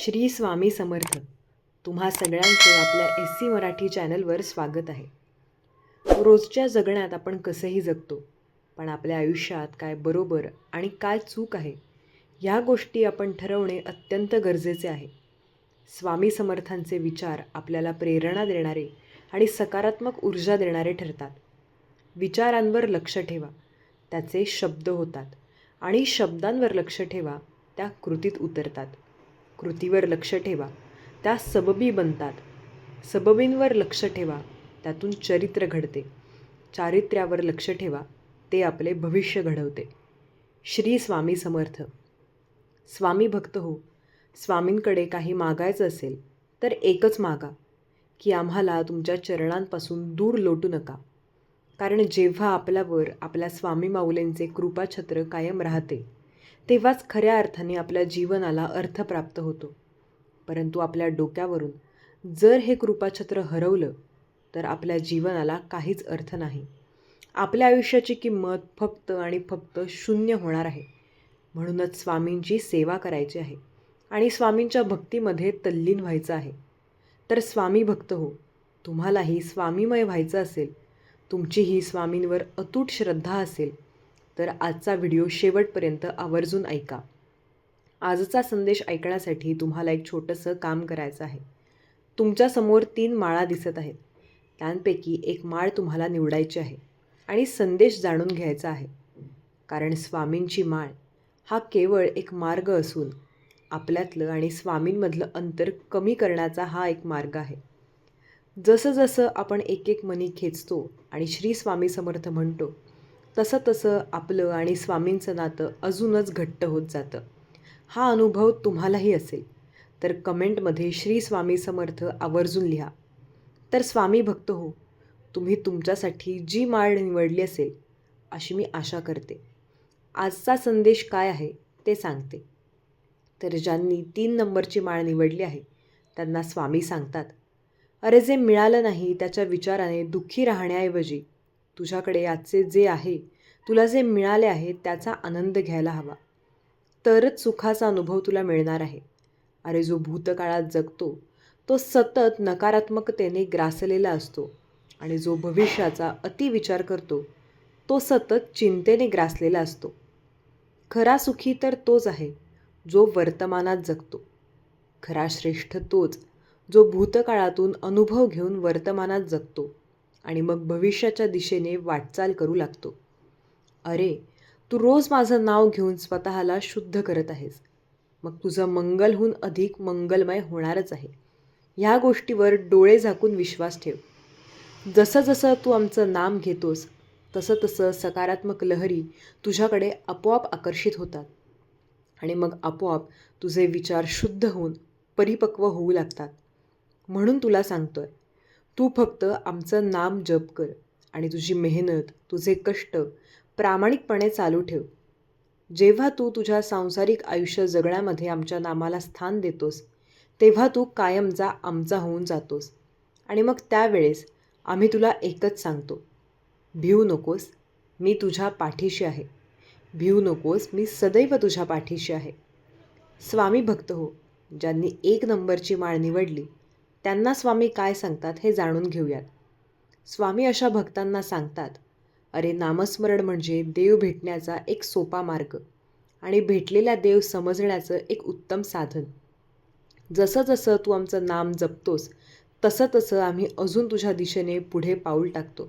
श्री स्वामी समर्थ. तुम्हा सगळ्यांचं आपल्या एस सी मराठी चॅनलवर स्वागत आहे. रोजच्या जगण्यात आपण कसंही जगतो पण आपल्या आयुष्यात काय बरोबर आणि काय चूक आहे ह्या गोष्टी आपण ठरवणे अत्यंत गरजेचे आहे. स्वामी समर्थांचे विचार आपल्याला प्रेरणा देणारे आणि सकारात्मक ऊर्जा देणारे ठरतात. विचारांवर लक्ष ठेवा त्याचे शब्द होतात आणि शब्दांवर लक्ष ठेवा त्या कृतीत उतरतात. कृतीवर लक्ष ठेवा. त्या सबबी बनतात. सबबींवर लक्ष ठेवा. त्यातून चरित्र घडते. चारित्र्यावर लक्ष ठेवा. ते आपले भविष्य घडवते. श्री स्वामी समर्थ. स्वामी भक्त हो. स्वामींकडे काही मागायचं असेल तर एकच मागा की आम्हाला तुमच्या चरणांपासून दूर लोटू नका. कारण जेव्हा आपल्यावर आपल्या स्वामी माऊलींचे कृपाछत्र कायम राहते तेव्हाच खऱ्या अर्थाने आपल्या जीवनाला अर्थ प्राप्त होतो. परंतु आपल्या डोक्यावरून जर हे कृपाछत्र हरवलं तर आपल्या जीवनाला काहीच अर्थ नाही. आपल्या आयुष्याची किंमत फक्त आणि फक्त शून्य होणार आहे. म्हणूनच स्वामींची सेवा करायची आहे आणि स्वामींच्या भक्तीमध्ये तल्लीन व्हायचं आहे. तर स्वामी भक्त हो तुम्हालाही स्वामीमय व्हायचं असेल तुमचीही स्वामींवर अतूट श्रद्धा असेल तर आजचा व्हिडिओ शेवटपर्यंत आवर्जून ऐका. आजचा संदेश ऐकण्यासाठी तुम्हाला एक छोटंसं काम करायचं आहे. तुमच्यासमोर तीन माळा दिसत आहेत. त्यांपैकी एक माळ तुम्हाला निवडायची आहे आणि संदेश जाणून घ्यायचा आहे. कारण स्वामींची माळ हा केवळ एक मार्ग असून आपल्यातलं आणि स्वामींमधलं अंतर कमी करण्याचा हा एक मार्ग आहे. जसं जसं आपण एक एक मनी खेचतो आणि श्री स्वामी समर्थ म्हणतो तसं तसं आपलं आणि स्वामींचं नातं अजूनच घट्ट होत जातं. हा अनुभव तुम्हालाही असेल तर कमेंटमध्ये श्री स्वामी समर्थ आवर्जून लिहा. तर स्वामी भक्त हो तुम्ही तुमच्यासाठी जी माळ निवडली असेल अशी मी आशा करते. आजचा संदेश काय आहे ते सांगते. तर ज्यांनी तीन नंबरची माळ निवडली आहे त्यांना स्वामी सांगतात. अरे जे मिळालं नाही त्याच्या विचाराने दुःखी राहण्याऐवजी तुझ्याकडे आजचे जे आहे तुला जे मिळाले आहे त्याचा आनंद घ्यायला हवा. तरच सुखाचा अनुभव तुला मिळणार आहे. अरे जो भूतकाळात जगतो तो सतत नकारात्मकतेने ग्रासलेला असतो आणि जो भविष्याचा अतिविचार करतो तो सतत चिंतेने ग्रासलेला असतो. खरा सुखी तर तोच आहे जो वर्तमानात जगतो. खरा श्रेष्ठ तोच जो भूतकाळातून अनुभव घेऊन वर्तमानात जगतो. आणि मग भविष्याच्या दिशेने वाटचाल करू लागतो. अरे तू रोज माझं नाव घेऊन स्वतःला शुद्ध करत आहेस. मग तुझं मंगलहून अधिक मंगलमय होणारच आहे. ह्या गोष्टीवर डोळे झाकून विश्वास ठेव. जसं जसं तू आमचं नाम घेतोस तसं तसं सकारात्मक लहरी तुझ्याकडे आपोआप आकर्षित होतात. आणि मग आपोआप तुझे विचार शुद्ध होऊन परिपक्व होऊ लागतात. म्हणून तुला सांगतोय तू फक्त आमचं नाम जप कर आणि तुझी मेहनत तुझे कष्ट प्रामाणिकपणे चालू ठेव. जेव्हा तू तुझ्या सांसारिक आयुष्य जगण्यामध्ये आमच्या नामाला स्थान देतोस तेव्हा तू कायमचा आमचा होऊन जातोस. आणि मग त्यावेळेस आम्ही तुला एकच सांगतो. भिऊ नकोस मी तुझ्या पाठीशी आहे. भिऊ नकोस मी सदैव तुझ्या पाठीशी आहे. स्वामी भक्त हो ज्यांनी एक नंबरची माळ निवडली त्यांना स्वामी काय सांगतात हे जाणून घेऊयात. स्वामी अशा भक्तांना सांगतात अरे नामस्मरण म्हणजे देव भेटण्याचा एक सोपा मार्ग आणि भेटलेल्या देव समजण्याचं एक उत्तम साधन. जसं जसं तू आमचं नाम जपतोस तसं तसं आम्ही अजून तुझ्या दिशेने पुढे पाऊल टाकतो.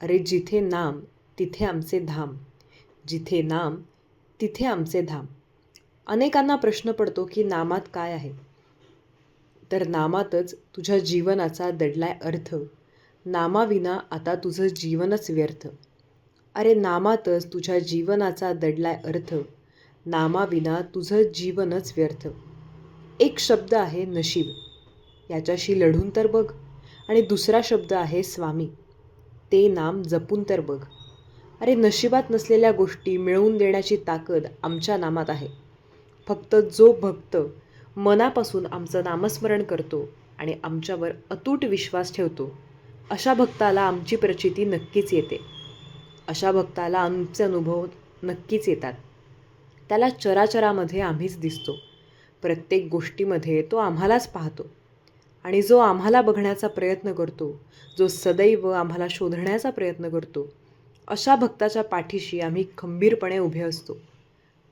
अरे जिथे नाम तिथे आमचे धाम. जिथे नाम तिथे आमचे धाम. अनेकांना प्रश्न पडतो की नामात काय आहे. तर नामातच तुझ्या जीवनाचा दडलाय अर्थ. नामाविना आता तुझं जीवनच व्यर्थ. अरे नामातच तुझ्या जीवनाचा दडलाय अर्थ. नामाविना तुझं जीवनच व्यर्थ. एक शब्द आहे नशीब. याच्याशी लढून तर बघ. आणि दुसरा शब्द आहे स्वामी. ते नाम जपून तर बघ. अरे नशिबात नसलेल्या गोष्टी मिळवून देण्याची ताकद आमच्या नामात आहे. फक्त जो भक्त मनापासून आमचं नामस्मरण करतो आणि आमच्यावर अतूट विश्वास ठेवतो. अशा भक्ताला आमची प्रचिती नक्कीच येते. अशा भक्ताला आमचे अनुभव नक्कीच येतात. त्याला चराचरामध्ये आम्हीच दिसतो. प्रत्येक गोष्टीमध्ये तो आम्हालाच पाहतो. आणि जो आम्हाला बघण्याचा प्रयत्न करतो जो सदैव आम्हाला शोधण्याचा प्रयत्न करतो अशा भक्ताच्या पाठीशी आम्ही खंबीरपणे उभे असतो.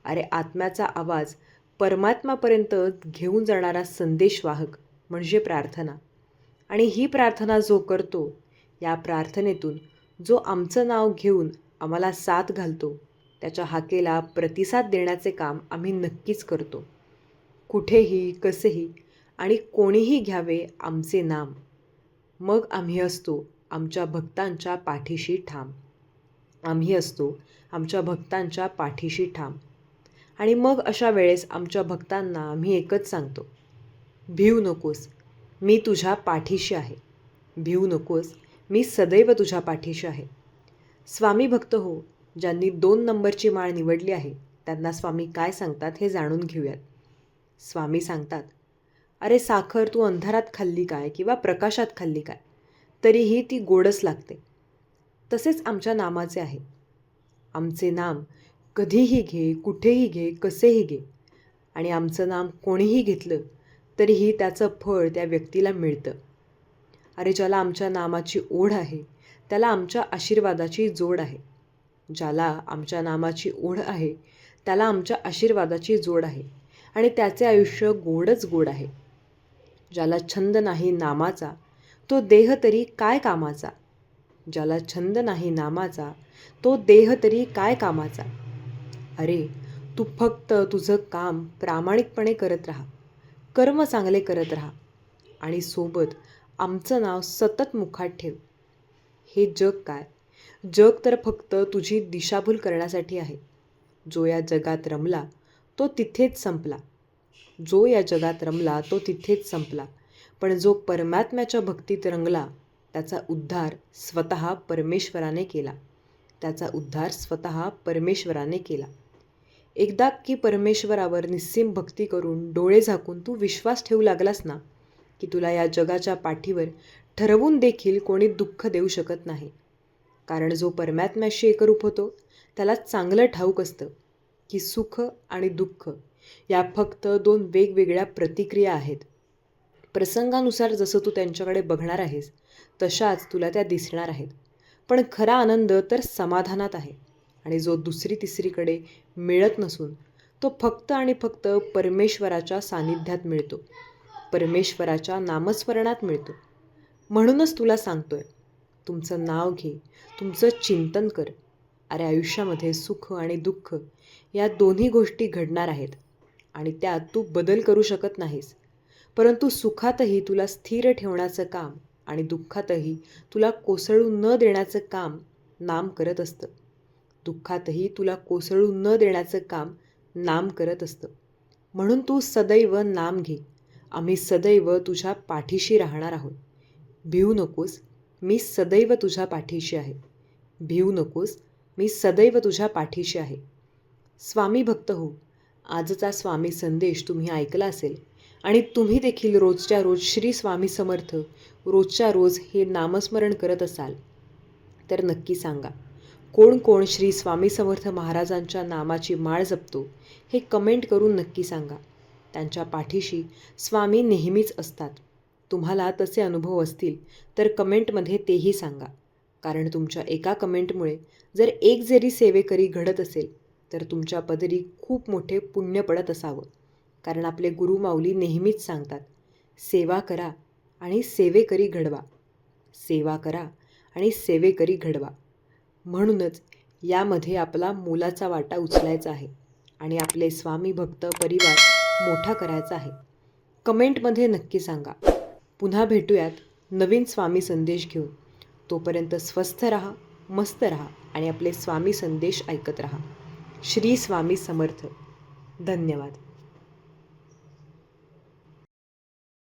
अरे आत्म्याचा आवाज परमात्मापर्यंत घेऊन जाणारा संदेशवाहक म्हणजे प्रार्थना. आणि ही प्रार्थना जो करतो या प्रार्थनेतून जो आमचं नाव घेऊन आम्हाला साथ घालतो त्याच्या हाकेला प्रतिसाद देण्याचे काम आम्ही नक्कीच करतो. कुठेही कसेही आणि कोणीही घ्यावे आमचे नाम. मग आम्ही असतो आमच्या भक्तांच्या पाठीशी ठाम. आम्ही असतो आमच्या भक्तांच्या पाठीशी ठाम. आणि मग अशा वेळेस आमच्या भक्तांना आम्ही एकच सांगतो. भिऊ नकोस मी तुझ्या पाठीशी आहे. भिऊ नकोस मी सदैव तुझ्या पाठीशी आहे. स्वामी भक्त हो ज्यांनी दोन नंबरची माळ निवडली आहे त्यांना स्वामी काय सांगतात हे जाणून घेऊयात. स्वामी सांगतात अरे साखर तू अंधारात खाल्ली काय किंवा प्रकाशात खाल्ली काय? तरीही ती गोडच लागते. तसेच आमच्या नामाचे आहे. आमचे नाम कधीही घे कुठेही घे कसेही घे. आणि आमचं नाम कोणीही घेतलं तरीही त्याचं फळ त्या व्यक्तीला मिळतं. अरे ज्याला आमच्या नामाची ओढ आहे त्याला आमच्या आशीर्वादाची जोड आहे. ज्याला आमच्या नामाची ओढ आहे त्याला आमच्या आशीर्वादाची जोड आहे. आणि त्याचे आयुष्य गोडच गोड आहे. ज्याला छंद नाही नामाचा तो देह तरी काय कामाचा? ज्याला छंद नाही नामाचा तो देह तरी काय कामाचा? अरे तू फक्त तुझं काम प्रामाणिकपणे करत राहा. कर्म चांगले करत राहा. आणि सोबत आमचं नाव सतत मुखात ठेव. हे जग काय? जग तर फक्त तुझी दिशाभूल करण्यासाठी आहे. जो या जगात रमला तो तिथेच संपला. जो या जगात रमला तो तिथेच संपला. पण जो परमात्म्याच्या भक्तीत रंगला त्याचा उद्धार स्वतः परमेश्वराने केला. त्याचा उद्धार स्वतः परमेश्वराने केला. एकदा की परमेश्वरावर निस्सीम भक्ती करून डोळे झाकून तू विश्वास ठेवू लागलास ना की तुला या जगाच्या पाठीवर ठरवून देखील कोणी दुःख देऊ शकत नाही. कारण जो परमात्म्याशी एकरूप होतो त्याला चांगलं ठाऊक असतं की सुख आणि दुःख या फक्त दोन वेगवेगळ्या प्रतिक्रिया आहेत. प्रसंगानुसार जसं तू त्यांच्याकडे बघणार आहेस तशाच तुला त्या दिसणार आहेत. पण खरा आनंद तर समाधानात आहे. आणि जो दुसरी तिसरीकडे मिळत नसून तो फक्त आणि फक्त परमेश्वराच्या सानिध्यात मिळतो. परमेश्वराच्या नामस्मरणात मिळतो. म्हणूनच तुला सांगतोय तुमचं नाव घे तुमचं चिंतन कर. अरे आयुष्यामध्ये सुख आणि दुःख या दोन्ही गोष्टी घडणार आहेत आणि त्यात तू बदल करू शकत नाहीस. परंतु सुखातही तुला स्थिर ठेवण्याचं काम आणि दुःखातही तुला कोसळू न देण्याचं काम नाम करत असतं. दुःखातही तुला कोसळू न देण्याचं काम नाम करत असतं. म्हणून तू सदैव नाम घे. आम्ही सदैव तुझ्या पाठीशी राहणार आहोत. भिवू नकोस मी सदैव तुझ्या पाठीशी आहे. भिवू नकोस मी सदैव तुझ्या पाठीशी आहे. स्वामी भक्त हो आजचा स्वामी संदेश तुम्ही ऐकला असेल आणि तुम्ही देखील रोजच्या रोज श्री स्वामी समर्थ रोजच्या रोज हे नामस्मरण करत असाल तर नक्की सांगा. कोण कोण श्री स्वामी समर्थ महाराजांच्या नामाची माळ जपतो हे कमेंट करून नक्की सांगा. त्यांच्या पाठीशी स्वामी नेहमीच असतात. तुम्हाला तसे अनुभव असतील तर कमेंटमध्ये तेही सांगा. कारण तुमच्या एका कमेंटमुळे जर एक जरी सेवेकरी घडत असेल तर तुमच्या पदरी खूप मोठे पुण्य पडत असावं. कारण आपले गुरुमाऊली नेहमीच सांगतात सेवा करा आणि सेवेकरी घडवा. सेवा करा आणि सेवेकरी घडवा. म्हणूनच यामध्ये आपला मोलाचा वाटा उचलायचा आहे आणि आपले स्वामी भक्त परिवार मोठा करायचा आहे. कमेंटमध्ये नक्की सांगा. पुन्हा भेटूयात नवीन स्वामी संदेश घेऊन. तोपर्यंत स्वस्थ राहा मस्त राहा आणि आपले स्वामी संदेश ऐकत राहा. श्री स्वामी समर्थ. धन्यवाद.